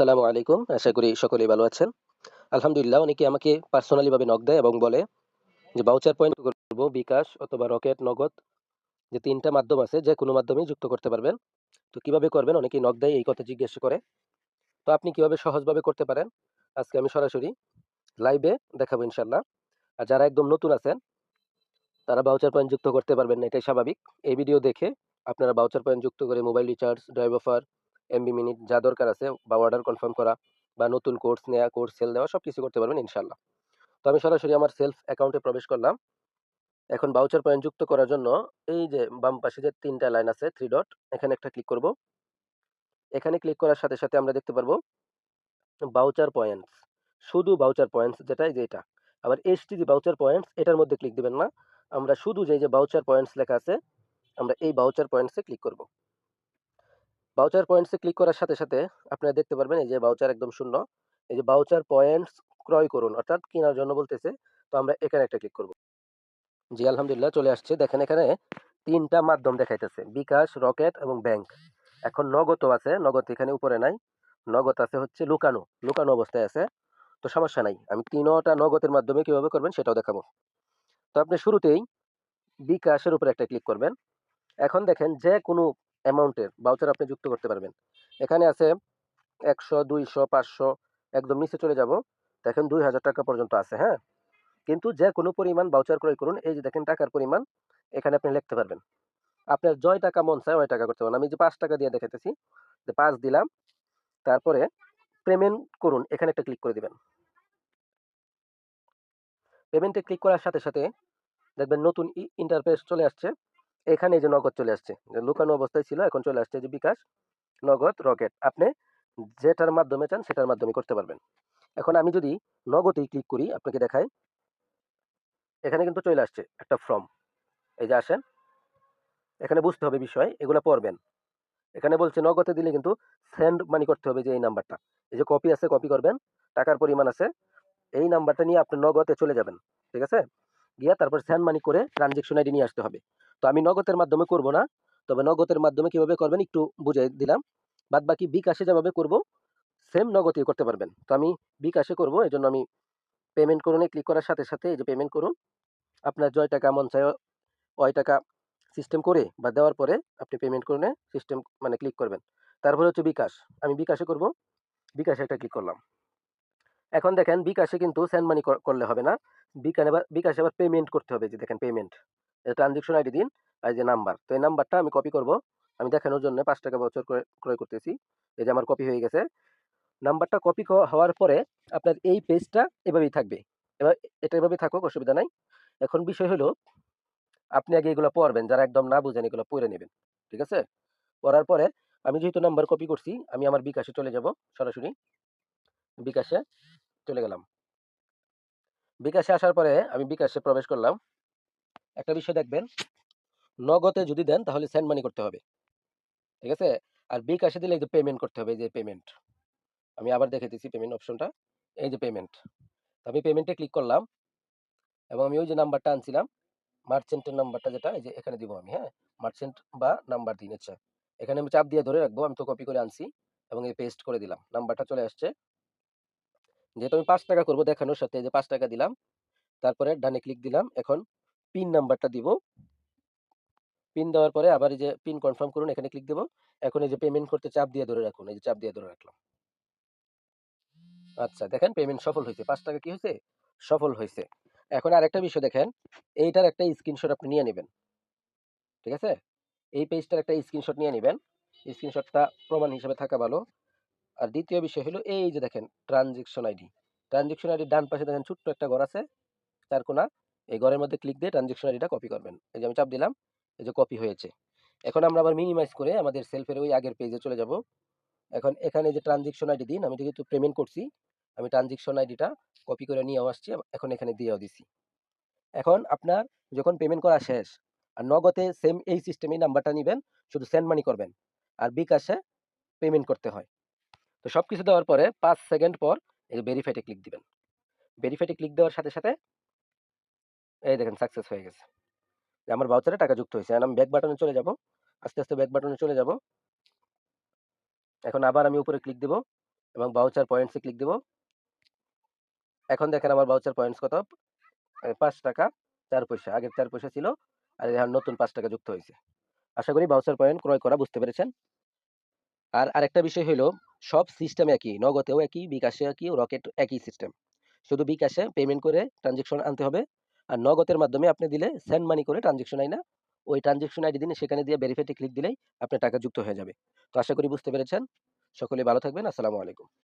আসসালামু আলাইকুম। আশা করি সকলেই ভালো আছেন। আলহামদুলিল্লাহ, অনেকে আমাকে পার্সোনালি ভাবে নক দেয় এবং বলে যে বাউচার পয়েন্ট করব, বিকাশ অথবা রকেট নগদ, যে তিনটা মাধ্যম আছে, যে কোনো মাধ্যমেই যুক্ত করতে পারবেন। তো কীভাবে করবেন? অনেকেই নক দেয়, এই কথা জিজ্ঞেস করে। তো আপনি কীভাবে সহজভাবে করতে পারেন? আজকে আমি সরাসরি লাইভে দেখাবো ইনশাল্লাহ আর যারা একদম নতুন আছেন, তারা বাউচার পয়েন্ট যুক্ত করতে পারবেন না, এটাই স্বাভাবিক। এই ভিডিও দেখে আপনারা বাউচার পয়েন্ট যুক্ত করে mobile recharge drive offer MB minute যা দরকার আছে বা অর্ডার কনফার্ম করা বা নতুন কোর্স নেওয়া কোর্স সেল দেওয়া সব কিছু করতে পারবেন ইনশাল্লাহ তো আমি সরাসরি আমার সেলফ অ্যাকাউন্টে প্রবেশ করলাম। এখন বাউচার পয়েন্ট যুক্ত করার জন্য এই যে বাম পাশে যে তিনটা লাইন আছে থ্রি ডট এখানে একটা ক্লিক করব। এখানে ক্লিক করার সাথে সাথে আমরা দেখতে পারব বাউচার পয়েন্টস শুধু বাউচার পয়েন্টস যেটা যে এটা। আবার এসটিজি বাউচার পয়েন্টস এটার মধ্যে ক্লিক দিবেন না। আমরা শুধু যে যে বাউচার পয়েন্টস লেখা আছে, আমরা এই বাউচার পয়েন্টসে ক্লিক করব। বাউচার পয়েন্টসে ক্লিক করার সাথে সাথে আপনারা দেখতে পারবেন এই যে বাউচার একদম শূন্য। এই যে বাউচার পয়েন্টস ক্রয় করুন, অর্থাৎ কেনার জন্য বলতেছে, তো আমরা এখানে একটা ক্লিক করব। জি, আলহামদুলিল্লাহ চলে আসছে। দেখেন এখানে তিনটা মাধ্যম দেখাইতেছে, বিকাশ, রকেট এবং ব্যাংক। এখন নগদও আছে, নগদ এখানে উপরে নাই। নগদ আছে হচ্ছে লুকানো লুকানো অবস্থায় আছে। তো সমস্যা নাই, আমি তিনটা নগদের মাধ্যমে কীভাবে করবেন সেটাও দেখাবো। তো আপনি শুরুতেই বিকাশের উপরে একটা ক্লিক করবেন। এখন দেখেন যে কোনো অ্যামাউন্টের বাউচার আপনি যুক্ত করতে পারবেন। এখানে আছে একশো, দুইশো, পাঁচশো, একদম নিচে চলে যাব। দেখেন দুই হাজার টাকা পর্যন্ত আছে হ্যাঁ? কিন্তু যে কোনো পরিমাণ বাউচার ক্রয় করুন, এই যে দেখেন টাকার পরিমাণ, এখানে আপনি লিখতে পারবেন। আপনার জয় টাকা মন চায় ওই টাকা করতে পারেন। আমি যে পাঁচ টাকা দিয়ে দেখাতেছি যে পাঁচ দিলাম, তারপরে পেমেন্ট করুন, এখানে একটা ক্লিক করে দিবেন। পেমেন্টে ক্লিক করার সাথে সাথে দেখবেন নতুন ইন্টারফেস চলে আসছে। এখানে যে নগদ চলে আসছে লুকানো অবস্থায় ছিল, এখন চলে আসছে যে বিকাশ, নগদ, রকেট। আপনি যেটার মাধ্যমে চান সেটার মাধ্যমে করতে পারবেন। এখন আমি যদি নগদেই ক্লিক করি, আপনাকে দেখাই। এখানে কিন্তু চলে আসছে একটা ফর্ম। এই যে আসেন। এখানে বুঝতে হবে বিষয়, এগুলো পড়বেন। এখানে বলছে নগদে দিলে কিন্তু সেন্ড মানি করতে হবে যে এই নাম্বারটা। এই যে কপি আছে, কপি করবেন। টাকার পরিমাণ আছে। এই নাম্বারটা নিয়ে আপনি নগদে চলে যাবেন। ঠিক আছে? গিয়া তারপর সেন্ড মানি করে ট্রানজেকশন আইডি নিয়ে আসতে হবে। তো আমি নগদের মাধ্যমে করব না, তবে নগদের মাধ্যমে কীভাবে করবেন একটু বুঝাই দিলাম। বাদ বাকি বিকাশে যেভাবে করব সেম নগদে করতে পারবেন। তো আমি বিকাশে করব এই জন্য আমি পেমেন্ট করুন ক্লিক করার সাথে সাথে এই যে পেমেন্ট করুন, আপনার জয় টাকা মন চায় ওই টাকা সিস্টেম করে বা দেওয়ার পরে আপনি পেমেন্ট করে সিস্টেম মানে ক্লিক করবেন। তারপরে হচ্ছে বিকাশ, আমি বিকাশে করব, বিকাশে একটা ক্লিক করলাম। এখন দেখেন বিকাশে কিন্তু সেন্ড মানি করলে হবে না। আবার বিকাশে আবার পেমেন্ট করতে হবে যে দেখেন পেমেন্ট ট্রানজেকশন আইডি দিন আর যে নাম্বার তো এই নাম্বারটা আমি কপি করব। আমি দেখানোর জন্য পাঁচ টাকা বছর করে ক্রয় করতেছি। এই যে আমার কপি হয়ে গেছে। নাম্বারটা কপি হওয়ার পরে আপনার এই পেজটা এভাবেই থাকবে। এবার এটা এভাবে থাকুক, অসুবিধা নাই। এখন বিষয় হলো, আপনি আগে এগুলো পড়বেন। যারা একদম না বুঝেন এগুলো পড়ে নেবেন। ঠিক আছে? পড়ার পরে আমি যেহেতু নাম্বার কপি করছি, আমি আমার বিকাশে চলে যাব সরাসরি। বিকাশে চলে গেলাম। বিকাশে আসার পরে আমি বিকাশে প্রবেশ করলাম। একটা বিষয় দেখবেন, নগদে যদি দেন তাহলে সেন্ড মানি করতে হবে। ঠিক আছে? আর বিকাশে দিলে এই যে পেমেন্ট করতে হবে যে পেমেন্ট আমি আবার দেখে দিচ্ছি পেমেন্ট অপশনটা এই যে পেমেন্ট আমি পেমেন্টে ক্লিক করলাম এবং আমি ওই যে নাম্বারটা আনছিলাম মার্চেন্টের নাম্বারটা যেটা, এই যে এখানে দিব আমি হ্যাঁ? মার্চেন্ট বা নাম্বার দিন আচ্ছা এখানে আমি চাপ দিয়ে ধরে রাখব, আমি তো কপি করে আনছি এবং এই পেস্ট করে দিলাম। নাম্বারটা চলে আসছে যেহেতু আমি পাঁচ টাকা করব দেখানোর সাথে যে পাঁচ টাকা দিলাম, তারপরে ডানে ক্লিক দিলাম, এখন পিন নাম্বারটা দিব। পিন দেওয়ার পরে আবার এই যে পিন কনফার্ম করুন, এখানে ক্লিক দেবো। এখন এই যে পেমেন্ট করতে চাপ দিয়ে ধরে রাখুন, এই যে চাপ দিয়ে ধরে রাখলাম। আচ্ছা দেখেন পেমেন্ট সফল হয়েছে, পাঁচ টাকা কি হয়েছে? সফল হয়েছে। এখন আরেকটা বিষয় দেখেন, এইটার একটা স্ক্রিনশট আপনি নিয়ে নেবেন। ঠিক আছে? এই পেজটার একটা স্ক্রিনশট নিয়ে নেবেন। স্ক্রিনশটটা প্রমাণ হিসেবে থাকা ভালো। আর দ্বিতীয় বিষয় হলো এই যে দেখেন ট্রানজেকশন আইডি ট্রানজেকশন আইডি ডান পাশে দেখেন ছোট্ট একটা ঘর আছে, চার কোনা। এই ঘরের মধ্যে ক্লিক দিয়ে ট্রানজেকশন আইডিটা কপি করবেন। এই যে আমি চাপ দিলাম, এই যে কপি হয়েছে। এখন আমরা আবার মিনিমাইজ করে আমাদের সেলফের ওই আগের পেজে চলে যাব। এখন এখানে যে ট্রানজেকশন আইডি দিন, আমি যেহেতু পেমেন্ট করছি, আমি ট্রানজেকশন আইডিটা কপি করে নিয়ে আসছি, এখন এখানে দিয়েও দিছি। এখন আপনার যখন পেমেন্ট করা শেষ, আর নগদে সেম এই সিস্টেমে নাম্বারটা নেবেন, শুধু সেন্ড মানি করবেন। আর বিকাশে পেমেন্ট করতে হয়। তো সব কিছু দেওয়ার পরে পাঁচ সেকেন্ড পর এই ভেরিফাইটে ক্লিক দিবেন। ভেরিফাইটে ক্লিক দেওয়ার সাথে সাথে এই দেখেন সাকসেস হয়ে গেছে। আমার বাউচারে টাকা যুক্ত হয়েছে। আমি ব্যাক বাটনে চলে যাব। আস্তে আস্তে ব্যাক বাটনে চলে যাব। এখন আবার আমি উপরে ক্লিক দেব এবং বাউচার পয়েন্টসে ক্লিক দিব। এখন দেখেন আমার বাউচার পয়েন্টস কত? পাঁচ টাকা, চার পয়সা। আগের চার পয়সা ছিল। আর এখন নতুন পাঁচ টাকা যুক্ত হয়েছে। আশা করি বাউচার পয়েন্ট ক্রয় করা বুঝতে পেরেছেন। আর আরেকটা বিষয় হলো সব সিস্টেম একই, নগদেও একই বিকাশে একই, রকেট একই সিস্টেম শুধু বিকাশে পেমেন্ট করে ট্রানজেকশন আনতে হবে, আর নগদের মাধ্যমে আপনি দিলে সেন্ড মানি করে ট্রানজেকশন আইনা, ওই ট্রানজেকশন আইডি দিন সেখানে দিয়ে ভেরিফাইতে ক্লিক দিলেই আপনার টাকা যুক্ত হয়ে যাবে। তো আশা করি বুঝতে পেরেছেন। সকলে ভালো থাকবেন, আসসালামু আলাইকুম।